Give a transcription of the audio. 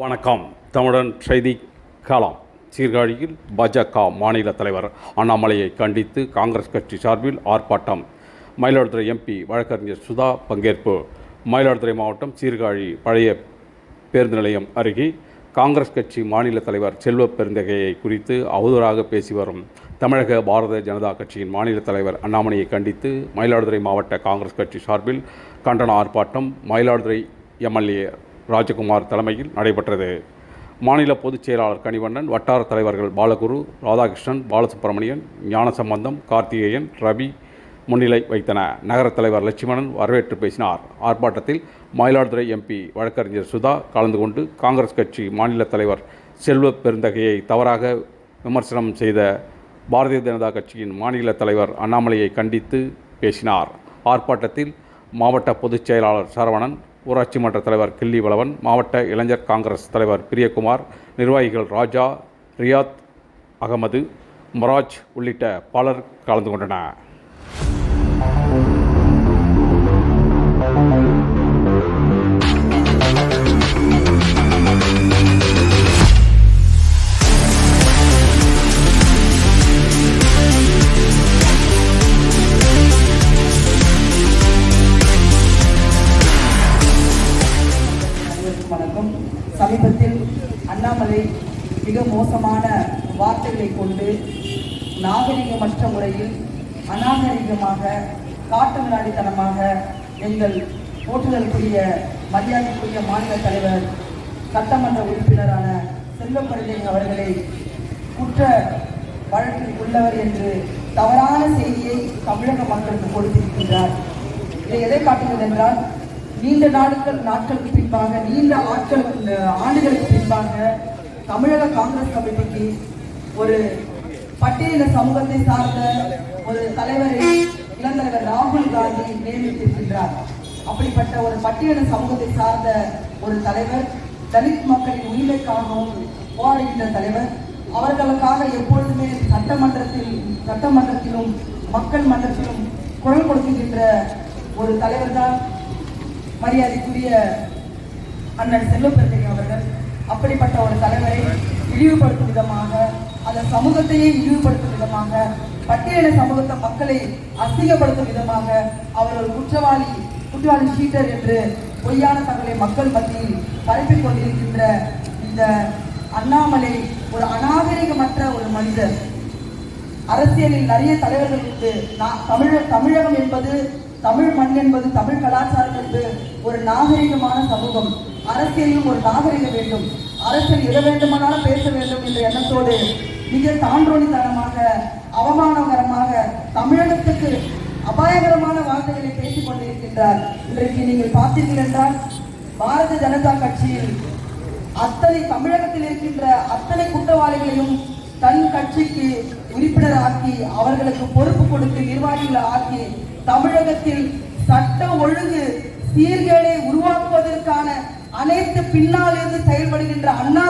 வணக்கம். தமிழன் செய்தி காலம் சீர்காழியில் பாஜக மாநில தலைவர் அண்ணாமலையை கண்டித்து காங்கிரஸ் கட்சி சார்பில் ஆர்ப்பாட்டம். மயிலாடுதுறை எம்பி வழக்கறிஞர் சுதா பங்கேற்பு. மயிலாடுதுறை மாவட்டம் சீர்காழி பழைய பேருந்து நிலையம் அருகே காங்கிரஸ் கட்சி மாநில தலைவர் செல்வ பெருந்தகையை குறித்து அவதூறாக பேசி வரும் தமிழக பாரத ஜனதா கட்சியின் மாநில தலைவர் அண்ணாமலையை கண்டித்து மயிலாடுதுறை மாவட்ட காங்கிரஸ் கட்சி சார்பில் கண்டன ஆர்ப்பாட்டம் மயிலாடுதுறை எம்எல்ஏ ராஜகுமார் தலைமையில் நடைபெற்றது. மாநில பொதுச் செயலாளர் கனிவண்ணன் வட்டார தலைவர்கள் பாலகுரு ராதாகிருஷ்ணன் பாலசுப்ரமணியன் ஞானசம்பந்தம் கார்த்திகேயன் ரவி முன்னிலை வைத்தன. நகரத் தலைவர் லட்சுமணன் வரவேற்று பேசினார். ஆர்ப்பாட்டத்தில் மயிலாடுதுறை எம்பி வழக்கறிஞர் சுதா கலந்து கொண்டு காங்கிரஸ் கட்சி மாநில தலைவர் செல்வ பெருந்தகையை தவறாக விமர்சனம் செய்த பாரதிய ஜனதா கட்சியின் மாநில தலைவர் அண்ணாமலையை கண்டித்து பேசினார். ஆர்ப்பாட்டத்தில் மாவட்ட பொதுச் செயலாளர் சரவணன் ஊராட்சி மன்ற தலைவர் கில்லி வளவன் மாவட்ட இளைஞர் காங்கிரஸ் தலைவர் பிரியகுமார் நிர்வாகிகள் ராஜா ரியாத் அகமது மொராஜ் உள்ளிட்ட பலர் கலந்து கொண்டனர். சமீபத்தில் அண்ணாமலை மிக மோசமான வார்த்தைகளை கொண்டு நாகரிகமற்ற முறையில் அநாகரிகமாக காட்டுமிராடித்தனமாக எங்கள் போற்றுதலுக்குரிய மரியாதைக்குரிய மாநில தலைவர் சட்டமன்ற உறுப்பினரான செல்வப்பரதேன் அவர்களை குற்ற வழக்கில் உள்ளவர் என்று தவறான செய்தியை தமிழக மக்களுக்கு கொடுத்திருக்கின்றார். இதை எதை காட்டுகிறது என்றால் நீண்ட நாடுகள் நாட்களுக்கு பின்பாக நீண்ட ஆட்கள் ஆண்டுகளுக்கு பின்பாக தமிழக காங்கிரஸ் கமிட்டிக்கு ஒரு பட்டியலின சமூகத்தை சார்ந்த ஒரு தலைவரை இளந்தலைவர் ராகுல் காந்தி நியமித்திருக்கின்றார். அப்படிப்பட்ட ஒரு பட்டியலின சமூகத்தை சார்ந்த ஒரு தலைவர் தலித் மக்களின் உரிமைக்காகவும் போராடுகின்ற தலைவர் அவர்களுக்காக எப்பொழுதுமே சட்டமன்றத்தில் சட்டமன்றத்திலும் மக்கள் மன்றத்திலும் குரல் கொடுக்கின்ற ஒரு தலைவர் தான் மரியாதைக்குரிய அண்ணன் செல்வப்பிரதினி அவர்கள் அப்படிப்பட்ட ஒரு தலைவரை இழிவுபடுத்தும் விதமாக அந்த சமூகத்தையே இழிவுபடுத்தும் விதமாக பட்டியலின சமூகத்தை மக்களை அசிங்கப்படுத்தும் விதமாக அவர் ஒரு குற்றவாளி குற்றவாளி ஷீட்டர் என்று பொய்யான தகவலை மக்கள் மத்தியில் பரப்பிக் கொண்டிருக்கின்ற இந்த அண்ணாமலை ஒரு அநாகரிகமற்ற ஒரு மனிதர். அரசியலில் நிறைய தலைவர்கள் உண்டு தமிழ தமிழகம் என்பது தமிழ் மண் என்பது தமிழ் கலாச்சாரம் என்பது ஒரு நாகரிகமான சமூகம். அரசியலும் ஒரு நாகரிகம் வேண்டும். அரசியல் எதை வேண்டுமானாலும் பேச வேண்டும் என்ற எண்ணத்தோடு மிக தாண்டோனித்தனமாக அவமானகரமாக தமிழகத்துக்கு அபாயகரமான வார்த்தைகளை பேசிக் கொண்டிருக்கின்றார். இன்றைக்கு நீங்கள் பார்த்தீர்கள் என்றால் பாரதிய ஜனதா கட்சியில் அத்தனை தமிழகத்தில் இருக்கின்ற அத்தனை குற்றவாளிகளையும் தன் கட்சிக்கு உறுப்பினராக்கி அவர்களுக்கு பொறுப்பு கொடுத்து நிர்வாகிகளை ஆக்கி தமிழகத்தில் சட்ட ஒழுங்கு சீர்கேடை உருவாக்குவதற்கான அனைத்து பின்னால் இருந்து செயல்படுகின்ற அண்ணா